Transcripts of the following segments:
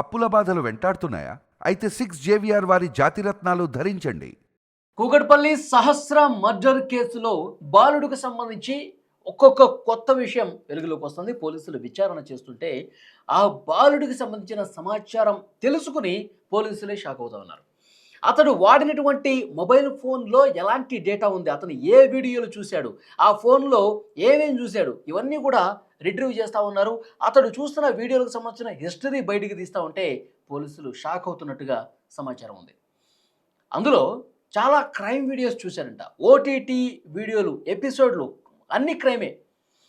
అప్పుల బాధలు వెంటాడుతున్నాయా? అయితే సిక్స్ జేవిఆర్ వారి జాతిరత్నాలు ధరించండి. కూకట్పల్లి సహస్ర మర్డర్ కేసులో బాలుడికి సంబంధించి ఒక్కొక్క కొత్త విషయం వెలుగులోకి వస్తుంది. పోలీసులు విచారణ చేస్తుంటే ఆ బాలుడికి సంబంధించిన సమాచారం తెలుసుకుని పోలీసులే షాక్ అవుతా ఉన్నారు. అతడు వాడినటువంటి మొబైల్ ఫోన్లో ఎలాంటి డేటా ఉంది? అతను ఏ వీడియోలు చూశాడు? ఆ ఫోన్లో ఏమేమి చూశాడు? ఇవన్నీ కూడా రిట్రీవ్ చేస్తూ ఉన్నారు. అతడు చూస్తున్న వీడియోలకు సంబంధించిన హిస్టరీ బయటికి తీస్తూ ఉంటే పోలీసులు షాక్ అవుతున్నట్టుగా సమాచారం ఉంది. అందులో చాలా క్రైమ్ వీడియోస్ చూశారంట. ఓటీటీ వీడియోలు ఎపిసోడ్లు అన్ని క్రైమే.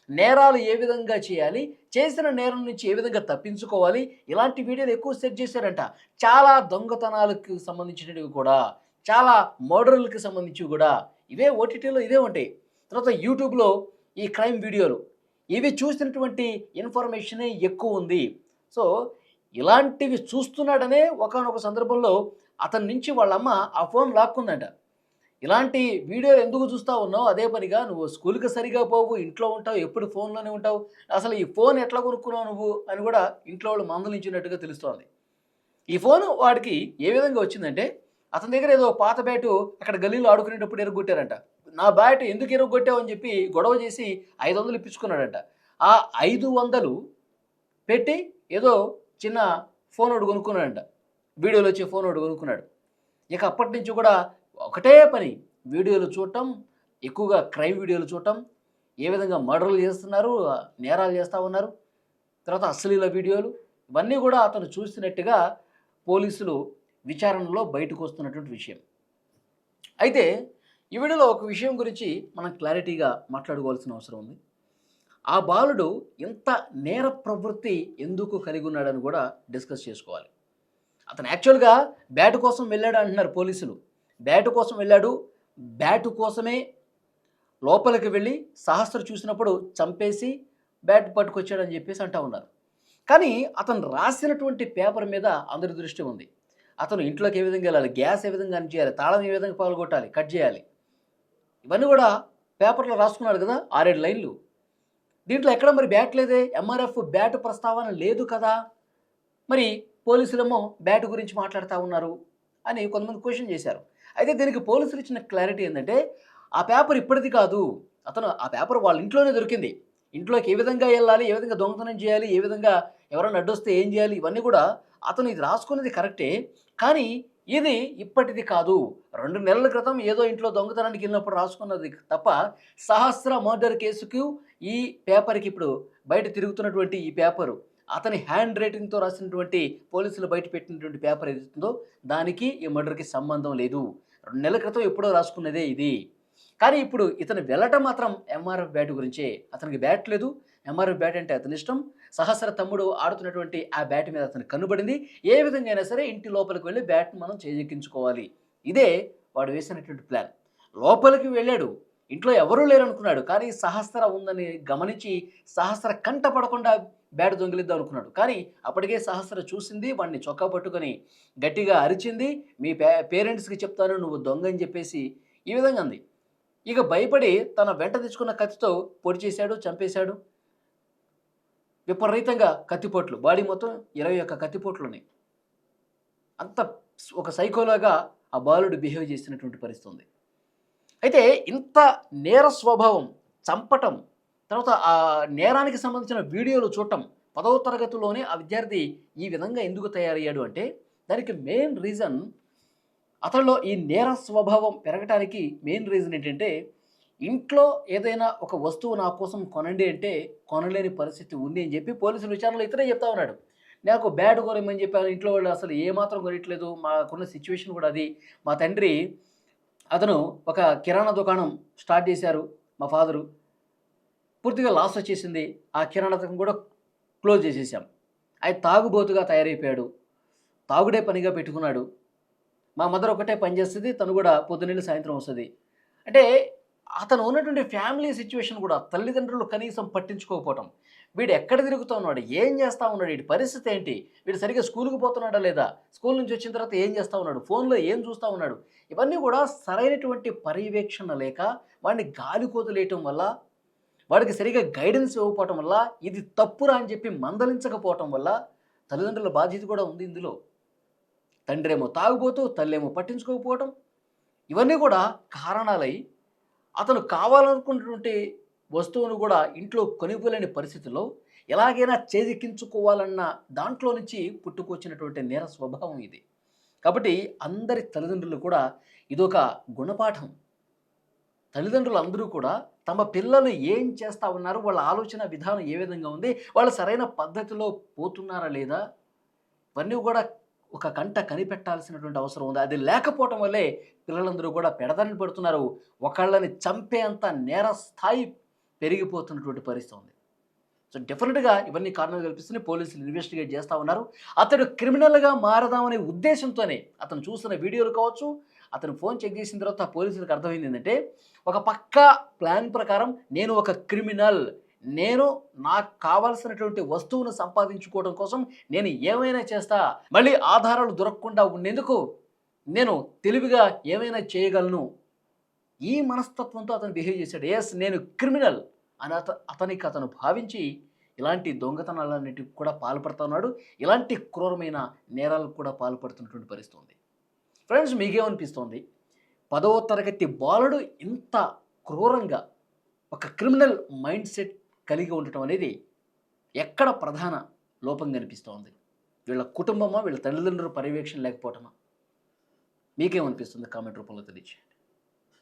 నేరాలు ఏ విధంగా చేయాలి చేసిన నేరం నుంచి ఏ విధంగా తప్పించుకోవాలి ఇలాంటి వీడియోలు ఎక్కువ సెట్ చేశారంట. చాలా దొంగతనాలకు సంబంధించినవి కూడా చాలా మర్డర్లకు సంబంధించి కూడా ఇవే ఓటీటీలో ఇదే ఉంటాయి. తర్వాత యూట్యూబ్లో ఈ క్రైమ్ వీడియోలు ఇవి చూసినటువంటి ఇన్ఫర్మేషనే ఎక్కువ ఉంది. సో ఇలాంటివి చూస్తున్నాడనే ఒకనొక సందర్భంలో అతని నుంచి వాళ్ళమ్మ ఆ ఫోన్ లాక్కుందంట. ఇలాంటి వీడియోలు ఎందుకు చూస్తూ ఉన్నావు? అదే పనిగా నువ్వు స్కూల్కి సరిగా పోవు ఇంట్లో ఉంటావు ఎప్పుడు ఫోన్లోనే ఉంటావు. అసలు ఈ ఫోన్ ఎట్లా కొనుక్కున్నావు నువ్వు? అని కూడా ఇంట్లో వాళ్ళు మందలించినట్టుగా తెలుస్తోంది. ఈ ఫోన్ వాడికి ఏ విధంగా వచ్చిందంటే అతని దగ్గర ఏదో పాత బ్యాటు అక్కడ గల్లీలో ఆడుకునేటప్పుడు ఎరగొట్టారంట. నా బ్యాట్ ఎందుకు ఎరగొట్టావు అని చెప్పి గొడవ చేసి ఐదు వందలు ఇప్పించుకున్నాడంట. ఆ ఐదు వందలు పెట్టి ఏదో చిన్న ఫోన్ ఒకటి కొనుక్కున్నాడంట. వీడియోలో వచ్చే ఫోన్ ఒకటి కొనుక్కున్నాడు. ఇక అప్పటి నుంచి కూడా ఒకటే పని వీడియోలు చూడటం ఎక్కువగా క్రైమ్ వీడియోలు చూడటం ఏ విధంగా మర్డర్లు చేస్తున్నారు నేరాలు చేస్తూ ఉన్నారు తర్వాత అశ్లీల వీడియోలు ఇవన్నీ కూడా అతను చూసినట్టుగా పోలీసులు విచారణలో బయటకు వస్తున్నటువంటి విషయం. అయితే ఈ వీడియోలో ఒక విషయం గురించి మనం క్లారిటీగా మాట్లాడుకోవాల్సిన అవసరం ఉంది. ఆ బాలుడు ఇంత నేర ప్రవృత్తి ఎందుకు కలిగి ఉన్నాడని కూడా డిస్కస్ చేసుకోవాలి. అతను యాక్చువల్గా బ్యాట్ కోసం వెళ్ళాడు అంటున్నారు పోలీసులు. బ్యాట్ కోసం వెళ్ళాడు బ్యాటు కోసమే లోపలికి వెళ్ళి సహస్ర చూసినప్పుడు చంపేసి బ్యాట్ పట్టుకొచ్చాడని చెప్పేసి అంటా ఉన్నారు. కానీ అతను రాసినటువంటి పేపర్ మీద అందరి దృష్టి ఉంది. అతను ఇంట్లోకి ఏ విధంగా వెళ్ళాలి? గ్యాస్ ఏ విధంగా ఆన్ చేయాలి? తాళం ఏ విధంగా పాల్గొట్టాలి? కట్ చేయాలి. ఇవన్నీ కూడా పేపర్లో రాసుకున్నాడు కదా ఆరేడు లైన్లు. దీంట్లో ఎక్కడ మరి బ్యాట్ లేదే? ఎంఆర్ఎఫ్ బ్యాట్ ప్రస్తావన లేదు కదా. మరి పోలీసులేమో బ్యాట్ గురించి మాట్లాడుతూ ఉన్నారు అని కొంతమంది క్వశ్చన్ చేశారు. అయితే దీనికి పోలీసులు ఇచ్చిన క్లారిటీ ఏంటంటే ఆ పేపర్ ఇప్పటిది కాదు. అతను ఆ పేపర్ వాళ్ళ ఇంట్లోనే దొరికింది. ఇంట్లోకి ఏ విధంగా వెళ్ళాలి? ఏ విధంగా దొంగతనం చేయాలి? ఏ విధంగా ఎవరైనా అడ్డొస్తే ఏం చేయాలి? ఇవన్నీ కూడా అతను ఇది రాసుకున్నది కరెక్టే. కానీ ఇది ఇప్పటిది కాదు. రెండు నెలల క్రితం ఏదో ఇంట్లో దొంగతనానికి వెళ్ళినప్పుడు రాసుకున్నది తప్ప సహస్ర మర్డర్ కేసుకు ఈ పేపర్కి ఇప్పుడు బయట తిరుగుతున్నటువంటి ఈ పేపరు అతని హ్యాండ్ రైటింగ్తో రాసినటువంటి పోలీసులు బయట పెట్టినటువంటి పేపర్ ఏదైతుందో దానికి ఈ మర్డర్కి సంబంధం లేదు. రెండు నెలల క్రితం ఎప్పుడో రాసుకున్నదే ఇది. కానీ ఇప్పుడు ఇతను వెళ్ళటం మాత్రం ఎంఆర్ఎఫ్ బ్యాట్ గురించే. అతనికి బ్యాట్ లేదు ఎంఆర్ఎఫ్ బ్యాట్ అంటే అతని ఇష్టం. సహస్ర తమ్ముడు ఆడుతున్నటువంటి ఆ బ్యాట్ మీద అతను కనుబడింది ఏ విధంగా అయినా సరే ఇంటి లోపలికి వెళ్ళి బ్యాట్ను మనం చేజెక్కించుకోవాలి. ఇదే వాడు వేసినటువంటి ప్లాన్. లోపలికి వెళ్ళాడు. ఇంట్లో ఎవరూ లేరు అనుకున్నాడు కానీ సహస్ర ఉందని గమనించి సహస్ర కంట పడకుండా బ్యాట్ దొంగిలిద్దాం అనుకున్నాడు. కానీ అప్పటికే సహస్ర చూసింది. వాడిని చొక్కా పట్టుకొని గట్టిగా అరిచింది. మీ పే పేరెంట్స్కి చెప్తాను. నువ్వు దొంగ అని చెప్పేసి ఈ విధంగా అంది. ఇక భయపడి తన వెంట తెచ్చుకున్న కత్తితో పొడి చేశాడు చంపేశాడు. విపరీతంగా కత్తిపోట్లు. బాడీ మొత్తం ఇరవై ఒక్క కత్తిపోట్లు ఉన్నాయి. అంత ఒక సైకోలాగా ఆ బాలుడు బిహేవ్ చేసినటువంటి పరిస్థితి ఉంది. అయితే ఇంత నేర స్వభావం చంపటం తర్వాత ఆ నేరానికి సంబంధించిన వీడియోలు చూడటం పదవ తరగతిలోనే ఆ విద్యార్థి ఈ విధంగా ఎందుకు తయారయ్యాడు అంటే దానికి మెయిన్ రీజన్ అతనిలో ఈ నేర స్వభావం పెరగటానికి మెయిన్ రీజన్ ఏంటంటే ఇంట్లో ఏదైనా ఒక వస్తువు నా కోసం కొనండి అంటే కొనలేని పరిస్థితి ఉంది అని చెప్పి పోలీసుల విచారణలో ఇతనే చెప్తా ఉన్నాడు. నాకు బ్యాడ్ కొనమని చెప్పాను ఇంట్లో వాళ్ళు అసలు ఏమాత్రం కొనట్లేదు. మాకున్న సిచ్యువేషన్ కూడా అది. మా తండ్రి అతను ఒక కిరాణా దుకాణం స్టార్ట్ చేశారు మా ఫాదరు. పూర్తిగా లాస్ వచ్చేసింది. ఆ కిరాణా దుకాణం కూడా క్లోజ్ చేసేసాం. ఆయన తాగుబోతుగా తయారైపోయాడు. తాగుడే పనిగా పెట్టుకున్నాడు. మా మదర్ ఒకటే పని చేస్తుంది. తను కూడా పొద్దున్నెళ్ళి సాయంత్రం వస్తుంది. అంటే అతను ఉన్నటువంటి ఫ్యామిలీ సిచ్యువేషన్ కూడా తల్లిదండ్రులు కనీసం పట్టించుకోకపోవటం. వీడు ఎక్కడ తిరుగుతూ ఉన్నాడు? ఏం చేస్తూ ఉన్నాడు? వీడి పరిస్థితి ఏంటి? వీడు సరిగ్గా స్కూల్కి పోతున్నాడా లేదా? స్కూల్ నుంచి వచ్చిన తర్వాత ఏం చేస్తూ ఉన్నాడు? ఫోన్లో ఏం చూస్తూ ఉన్నాడు? ఇవన్నీ కూడా సరైనటువంటి పర్యవేక్షణ లేక వాడిని గాలికోతలేయటం వల్ల వాడికి సరిగా గైడెన్స్ ఇవ్వకపోవటం వల్ల ఇది తప్పురా అని చెప్పి మందలించకపోవటం వల్ల తల్లిదండ్రుల బాధ్యత కూడా ఉంది ఇందులో. తండ్రేమో తాగుబోతూ తల్లేమో పట్టించుకోకపోవటం. ఇవన్నీ కూడా కారణాలై అతను కావాలనుకున్నటువంటి వస్తువును కూడా ఇంట్లో కొనుగోలేని పరిస్థితిలో ఎలాగైనా చేజిక్కించుకోవాలన్న దాంట్లో నుంచి పుట్టుకొచ్చినటువంటి నేర స్వభావం ఇది. కాబట్టి అందరి తల్లిదండ్రులు కూడా ఇదొక గుణపాఠం. తల్లిదండ్రులు అందరూ కూడా తమ పిల్లలు ఏం చేస్తా ఉన్నారు వాళ్ళ ఆలోచన విధానం ఏ విధంగా ఉంది వాళ్ళు సరైన పద్ధతిలో పోతున్నారా లేదా ఇవన్నీ కూడా ఒక కంట కనిపెట్టాల్సినటువంటి అవసరం ఉంది. అది లేకపోవటం వల్లే పిల్లలందరూ కూడా పెడదని పెడుతున్నారు. ఒకళ్ళని చంపేంత నేర స్థాయి పెరిగిపోతున్నటువంటి పరిస్థితి ఉంది. సో డెఫినెట్గా ఇవన్నీ కారణాలు కల్పిస్తున్నాయి పోలీసులు ఇన్వెస్టిగేట్ చేస్తూ ఉన్నారు. అతడు క్రిమినల్గా మారదామనే ఉద్దేశంతోనే అతను చూసిన వీడియోలు కావచ్చు అతను ఫోన్ చెక్ చేసిన తర్వాత పోలీసులకు అర్థమైంది ఏంటంటే ఒక పక్కా ప్లాన్ ప్రకారం నేను ఒక క్రిమినల్ నేను నాకు కావాల్సినటువంటి వస్తువును సంపాదించుకోవడం కోసం నేను ఏమైనా చేస్తా? మళ్ళీ ఆధారాలు దొరకకుండా ఉండేందుకు నేను తెలివిగా ఏమైనా చేయగలను? ఈ మనస్తత్వంతో అతను బిహేవ్ చేశాడు. ఎస్ నేను క్రిమినల్ అని అత అతనికి అతను భావించి ఇలాంటి దొంగతనాలన్నిటికి కూడా పాల్పడుతున్నాడు ఇలాంటి క్రూరమైన నేరాలకు కూడా పాల్పడుతున్నటువంటి పరిస్థితి ఉంది. ఫ్రెండ్స్ మీకేమనిపిస్తోంది? పదవ తరగతి బాలుడు ఇంత క్రూరంగా ఒక క్రిమినల్ మైండ్ సెట్ కలిగి ఉండటం అనేది ఎక్కడ ప్రధాన లోపం కనిపిస్తోంది? వీళ్ళ కుటుంబమా? వీళ్ళ తల్లిదండ్రుల పర్యవేక్షణ లేకపోవటమా? మీకేమనిపిస్తుంది కామెంట్ రూపంలో తెలియచేయండి.